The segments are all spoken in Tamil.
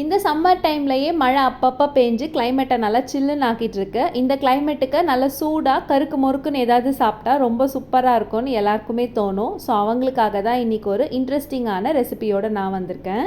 இந்த சம்மர் டைம்லையே மழை அப்பப்போ பேஞ்சு கிளைமேட்டை நல்லா சில்லுன்னு ஆக்கிட்டு இருக்கு இந்த கிளைமேட்டுக்கு நல்லா சூடாக கருக்கு முறுக்குன்னு ஏதாவது சாப்பிட்டா ரொம்ப சூப்பராக இருக்கும்னு எல்லாருக்குமே தோணும். ஸோ அவங்களுக்காக தான் இன்றைக்கி ஒரு இன்ட்ரெஸ்டிங்கான ரெசிபியோடு நான் வந்திருக்கேன்.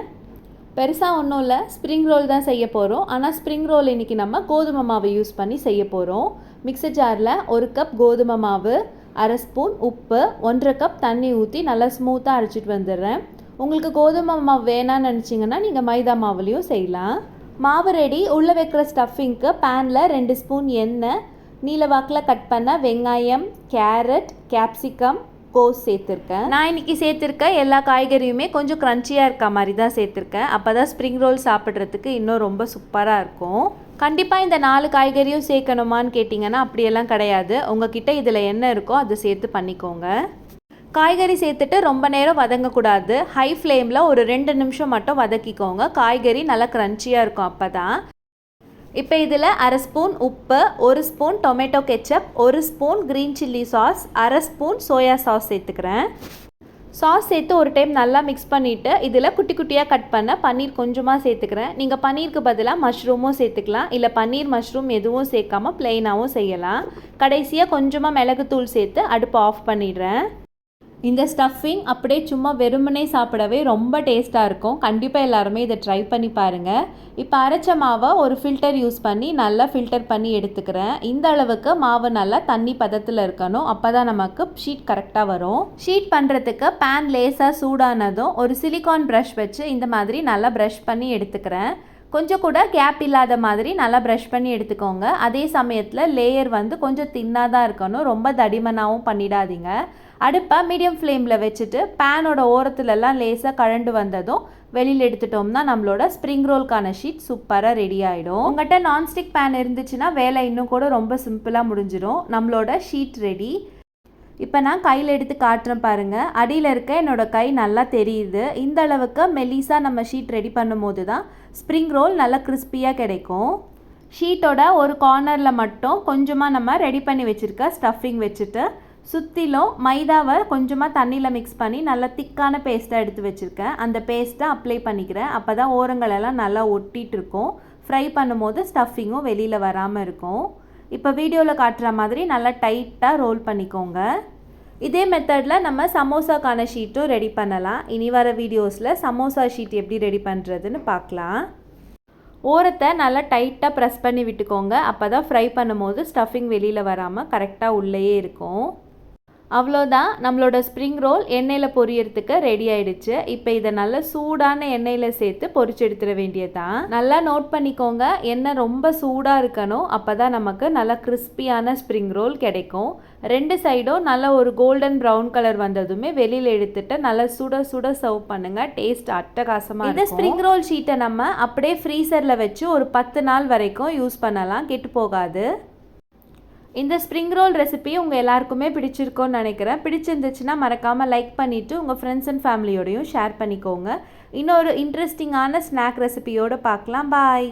பெருசாக ஒன்றும் இல்லை ஸ்ப்ரிங் ரோல் தான் செய்ய போகிறோம் ஆனால் ஸ்ப்ரிங் ரோல் இன்றைக்கி நம்ம கோதுமை மாவை யூஸ் பண்ணி செய்ய போகிறோம் மிக்சர் ஜாரில் ஒரு கப் கோதுமை மாவு அரை ஸ்பூன் உப்பு ஒன்றரை கப் தண்ணி ஊற்றி நல்லா ஸ்மூத்தாக அரைச்சிட்டு வந்துடுறேன். உங்களுக்கு கோதுமை மாவு வேணாம்னு நினச்சிங்கன்னா நீங்கள் மைதா மாவுலேயும் செய்யலாம். மாவு ரெடி உள்ளே வைக்கிற ஸ்டஃபிங்க்கு பேனில் ரெண்டு ஸ்பூன் எண்ணெய் நீல வாக்கில் கட் பண்ண வெங்காயம் கேரட் கேப்சிகம் கோஸ் சேர்த்துருக்கேன். நான் இன்றைக்கி சேர்த்துருக்க எல்லா காய்கறியுமே கொஞ்சம் க்ரன்ச்சியாக இருக்க மாதிரி தான் சேர்த்துருக்கேன். அப்போ தான் ஸ்ப்ரிங் ரோல் சாப்பிட்றதுக்கு இன்னும் ரொம்ப சூப்பராக இருக்கும். கண்டிப்பாக இந்த நாலு காய்கறியும் சேர்க்கணுமான்னு கேட்டிங்கன்னா அப்படியெல்லாம் கிடையாது. உங்ககிட்ட இதில் என்ன இருக்கோ அதை சேர்த்து பண்ணிக்கோங்க. காய்கறி சேர்த்துட்டு ரொம்ப நேரம் வதங்கக்கூடாது. ஹை ஃப்ளேமில் ஒரு ரெண்டு நிமிஷம் மட்டும் வதக்கிக்கோங்க. காய்கறி நல்லா க்ரன்ச்சியாக இருக்கும் அப்போ தான் இப்போ இதில் அரை ஸ்பூன் உப்பு ஒரு ஸ்பூன் டொமேட்டோ கெச்சப் ஒரு ஸ்பூன் க்ரீன் சில்லி சாஸ் அரை ஸ்பூன் சோயா சாஸ் சேர்த்துக்கிறேன். சாஸ் சேர்த்து ஒரு டைம் நல்லா மிக்ஸ் பண்ணிவிட்டு இதில் குட்டி குட்டியாக கட் பண்ண பன்னீர் கொஞ்சமாக சேர்த்துக்கிறேன். நீங்கள் பன்னீருக்கு பதிலாக மஷ்ரூமும் சேர்த்துக்கலாம். இல்லை பன்னீர் மஷ்ரூம் எதுவும் சேர்க்காம ப்ளெயினாகவும் செய்யலாம். கடைசியாக கொஞ்சமாக மிளகுத்தூள் சேர்த்து அடுப்பு ஆஃப் பண்ணிடுறேன். இந்த ஸ்டஃபிங் அப்படியே சும்மா வெறுமனே சாப்பிடவே ரொம்ப டேஸ்ட்டாக இருக்கும். கண்டிப்பாக எல்லாருமே இதை ட்ரை பண்ணி பாருங்கள் இப்போ அரைச்ச மாவை ஒரு ஃபில்டர் யூஸ் பண்ணி நல்லா ஃபில்டர் பண்ணி எடுத்துக்கிறேன். இந்த அளவுக்கு மாவு நல்லா தண்ணி பதத்தில் இருக்கணும். அப்போ தான் நமக்கு ஷீட் கரெக்டாக வரும். ஷீட் பண்ணுறதுக்கு பேன் லேசாக சூடானதும் ஒரு சிலிகான் ப்ரஷ் வச்சு இந்த மாதிரி நல்லா ப்ரஷ் பண்ணி எடுத்துக்கிறேன். கொஞ்சம் கூட கேப் இல்லாத மாதிரி நல்லா ப்ரஷ் பண்ணி எடுத்துக்கோங்க. அதே சமயத்தில் லேயர் வந்து கொஞ்சம் தின்னாக தான் இருக்கணும். ரொம்ப தடிமனாகவும் பண்ணிடாதீங்க. அடுப்பை மீடியம் ஃப்ளேமில் வச்சுட்டு பேனோட ஓரத்துலலாம் லேசாக கழண்டு வந்ததும் வெளியில் எடுத்துட்டோம்னா நம்மளோட ஸ்ப்ரிங் ரோல்க்கான ஷீட் சூப்பராக ரெடி ஆகிடும் உங்கள்கிட்ட நான்ஸ்டிக் பேன் இருந்துச்சுன்னா வேலை இன்னும் கூட ரொம்ப சிம்பிளாக முடிஞ்சிடும் நம்மளோட ஷீட் ரெடி இப்போ நான் கையில் எடுத்து காட்டுறேன் பாருங்கள் அடியில் இருக்க என்னோடய கை நல்லா தெரியுது. இந்த அளவுக்கு மெலிசாக நம்ம ஷீட் ரெடி பண்ணும்போது தான் ஸ்ப்ரிங் ரோல் நல்லா கிறிஸ்பியாக கிடைக்கும். ஷீட்டோட ஒரு கார்னரில் மட்டும் கொஞ்சமாக நம்ம ரெடி பண்ணி வச்சுருக்க ஸ்டஃபிங் வச்சுட்டு சுற்றிலும் மைதாவை கொஞ்சமாக தண்ணியில் மிக்ஸ் பண்ணி நல்லா திக்கான பேஸ்ட்டாக எடுத்து வச்சுருக்கேன். அந்த பேஸ்ட்டை அப்ளை பண்ணிக்கிறேன். அப்போ தான் ஓரங்களெல்லாம் நல்லா ஒட்டிகிட்டு இருக்கும். ஃப்ரை பண்ணும்போது ஸ்டஃபிங்கும் வெளியில் வராமல் இருக்கும். இப்போ வீடியோவில் காட்டுற மாதிரி நல்லா டைட்டாக ரோல் பண்ணிக்கோங்க. இதே மெத்தடில் நம்ம சமோசாக்கான ஷீட்டும் ரெடி பண்ணலாம். இனி வர வீடியோஸில் சமோசா ஷீட் எப்படி ரெடி பண்ணுறதுன்னு பார்க்கலாம். ஓரத்தை நல்லா டைட்டாக ப்ரெஸ் பண்ணி விட்டுக்கோங்க. அப்போ தான் ஃப்ரை பண்ணும்போது ஸ்டஃபிங் வெளியில் வராமல் கரெக்டாக உள்ளேயே இருக்கும். அவ்வளோதான். நம்மளோட ஸ்ப்ரிங் ரோல் எண்ணெயில் பொரியறதுக்கு ரெடி ஆயிடுச்சு. இப்போ இதை நல்லா சூடான எண்ணெயில் சேர்த்து பொரிச்சு எடுத்துட வேண்டியதான் நல்லா நோட் பண்ணிக்கோங்க. எண்ணெய் ரொம்ப சூடாக இருக்கணும். அப்போ தான் நமக்கு நல்லா கிறிஸ்பியான ஸ்ப்ரிங் ரோல் கிடைக்கும். ரெண்டு சைடும் நல்லா ஒரு கோல்டன் ப்ரௌன் கலர் வந்ததுமே வெளியில் எடுத்துட்டு நல்லா சுட சுட சர்வ் பண்ணுங்க. டேஸ்ட் அட்டகாசமாக இந்த ஸ்ப்ரிங் ரோல் ஷீட்டை நம்ம அப்படியே ஃப்ரீசரில் வச்சு ஒரு பத்து நாள் வரைக்கும் யூஸ் பண்ணலாம். கெட்டு போகாது. இந்த ஸ்ப்ரிங் ரோல் ரெசிபி உங்கள் எல்லாருக்குமே பிடிச்சிருக்கோன்னு நினைக்கிறேன். பிடிச்சிருந்துச்சுன்னா மறக்காமல் லைக் பண்ணிவிட்டு உங்கள் ஃப்ரெண்ட்ஸ் அண்ட் ஃபேமிலியோடையும் ஷேர் பண்ணிக்கோங்க. இன்னொரு இன்ட்ரெஸ்டிங்கான ஸ்நாக் ரெசிபியோடு பார்க்கலாம். பாய்